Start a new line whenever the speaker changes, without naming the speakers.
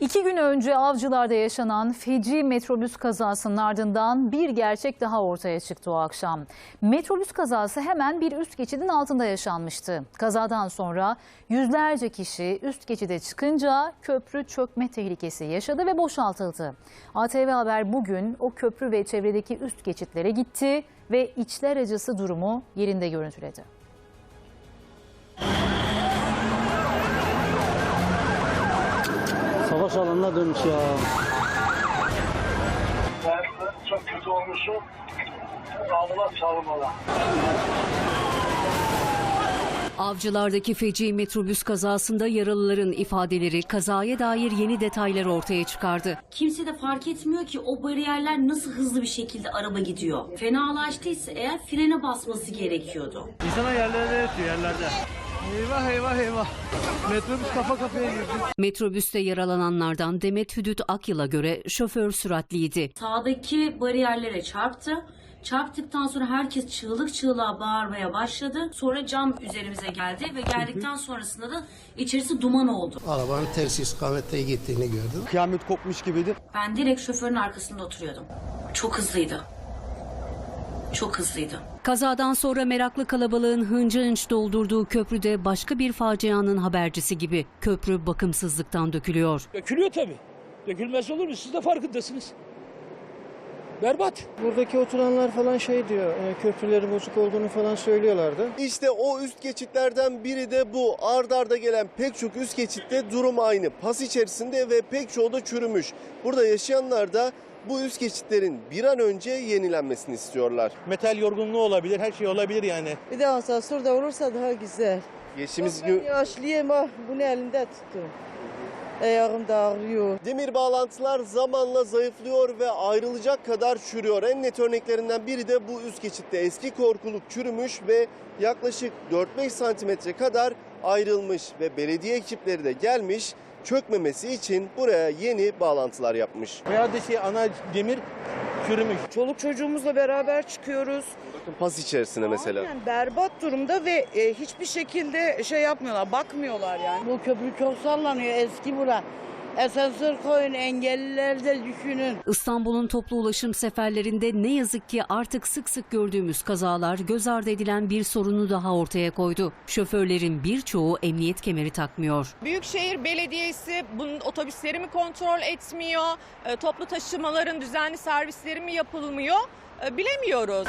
İki gün önce Avcılar'da yaşanan feci metrobüs kazasının ardından bir gerçek daha ortaya çıktı o akşam. Metrobüs kazası hemen bir üst geçidin altında yaşanmıştı. Kazadan sonra yüzlerce kişi üst geçide çıkınca köprü çökme tehlikesi yaşadı ve boşaltıldı. ATV Haber bugün o köprü ve çevredeki üst geçitlere gitti ve içler acısı durumu yerinde görüntüledi.
Savaş alanına dönmüş ya.
Çok kötü olmuşum.
Avcılardaki feci metrobüs kazasında yaralıların ifadeleri kazaya dair yeni detaylar ortaya çıkardı.
Kimse de fark etmiyor ki o bariyerler nasıl hızlı bir şekilde araba gidiyor. Fenalaştıysa eğer frene basması gerekiyordu.
İnsana yerlerde yatıyor yerlerde. Eyvah eyvah eyvah. Metrobüs kafa kafaya girdi.
Metrobüste yaralananlardan Demet Hüdüt Akyıl'a göre şoför süratliydi.
Sağdaki bariyerlere çarptı. Çarptıktan sonra herkes çığlık çığlığa bağırmaya başladı. Sonra cam üzerimize geldi ve geldikten sonrasında da içerisi duman oldu.
Arabanın ters istikamette gittiğini gördüm.
Kıyamet kopmuş gibiydi.
Ben direkt şoförün arkasında oturuyordum. Çok hızlıydı. Çok hızlıydı.
Kazadan sonra meraklı kalabalığın hınca hınç doldurduğu köprüde başka bir facianın habercisi gibi köprü bakımsızlıktan dökülüyor.
Dökülüyor tabii. Dökülmez olur mu? Siz de farkındasınız. Berbat.
Buradaki oturanlar falan şey diyor, e, köprüleri bozuk olduğunu falan söylüyorlardı.
İşte o üst geçitlerden biri de bu. Ard arda gelen pek çok üst geçitte durum aynı. Pas içerisinde ve pek çoğu da çürümüş. Burada yaşayanlar da bu üst geçitlerin bir an önce yenilenmesini istiyorlar.
Metal yorgunluğu olabilir, her şey olabilir yani.
Bir de asansör de olursa daha güzel.
Geçtiğimiz gün
yaşlıyım ah bunu elimde tuttum. Ayağım da ağrıyor.
demir bağlantılar zamanla zayıflıyor ve ayrılacak kadar çürüyor. En net örneklerinden biri de bu üst geçitte. Eski korkuluk çürümüş ve yaklaşık 4-5 santimetre kadar ayrılmış ve belediye ekipleri de gelmiş çökmemesi için buraya yeni bağlantılar yapmış.
Piyadesi ana demir çürümüş.
Çoluk çocuğumuzla beraber çıkıyoruz.
Bakın pas içerisine mesela.
Yani berbat durumda ve e, hiçbir şekilde şey yapmıyorlar, bakmıyorlar yani. Bu köprü çok sallanıyor eski bura. Asansör koyun, engelliler de düşünün.
İstanbul'un toplu ulaşım seferlerinde ne yazık ki artık sık sık gördüğümüz kazalar göz ardı edilen bir sorunu daha ortaya koydu. Şoförlerin birçoğu emniyet kemeri takmıyor.
Büyükşehir Belediyesi bunun otobüsleri mi kontrol etmiyor, e, toplu taşımaların düzenli servisleri mi yapılmıyor E, bilemiyoruz.